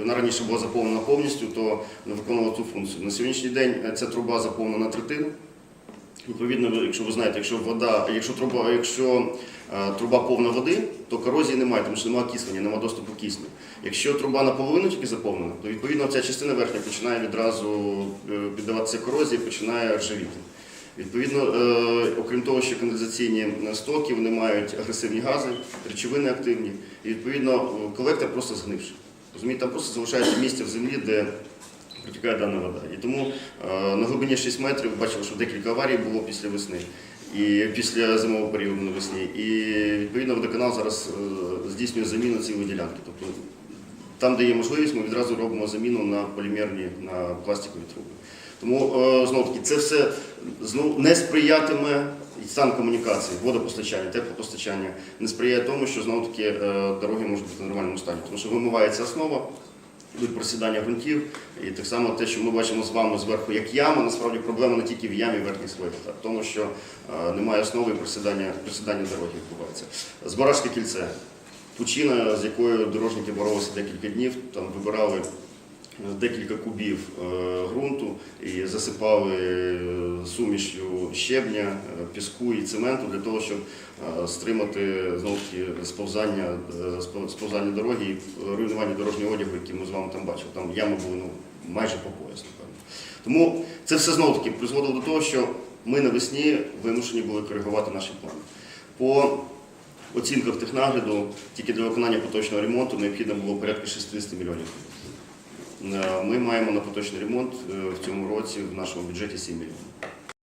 вона раніше була заповнена повністю, то не виконувала цю функцію. На сьогоднішній день е, ця труба заповнена на третину. Відповідно, якщо ви знаєте, якщо вода, якщо труба, якщо е, труба повна води, то корозії немає, тому що немає кислення, немає доступу кисню. Якщо труба наполовину тільки заповнена, то відповідно ця частина верхня починає відразу е, піддаватися корозії, починає ржавіти. Відповідно, окрім того, що каналізаційні стоки вони мають агресивні гази, речовини активні, і відповідно колектор просто згнивший. Розумієте, там просто залишається місце в землі, де протікає дана вода. І тому е, на глибині 6 метрів бачили, що декілька аварій було після весни і після зимового періоду навесні. І відповідно водоканал зараз е, здійснює заміну цієї ділянки. Тобто там, де є можливість, ми відразу робимо заміну на полімерні, на пластикові труби. Тому е, знову таки це все знову не сприятиме стан комунікації, водопостачання, теплопостачання, не сприяє тому, що знову таки е, дороги можуть бути в нормальному стані, тому що вимивається основа. Йдуть просідання ґрунтів, і так само те, що ми бачимо з вами зверху як яма, насправді проблема не тільки в ямі верхніх слоїв, а в тому, що е, немає основи просідання, просідання дороги відбувається. Збаражське кільце, пучина, з якою дорожники боролися декілька днів, там вибирали декілька кубів е, ґрунту і засипали е, сумішю щебня, е, піску і цементу для того, щоб стримати знову сповзання, сповзання дороги і руйнування дорожнього одягу, який ми з вами там бачили. Там ями були ну, майже по пояс, напевно. Тому це все знову таки призводило до того, що ми навесні вимушені були коригувати наші плани. По оцінках технагляду тільки для виконання поточного ремонту необхідно було порядка 60 мільйонів. Е, Ми маємо на поточний ремонт е, в цьому році в нашому бюджеті 7 мільйонів.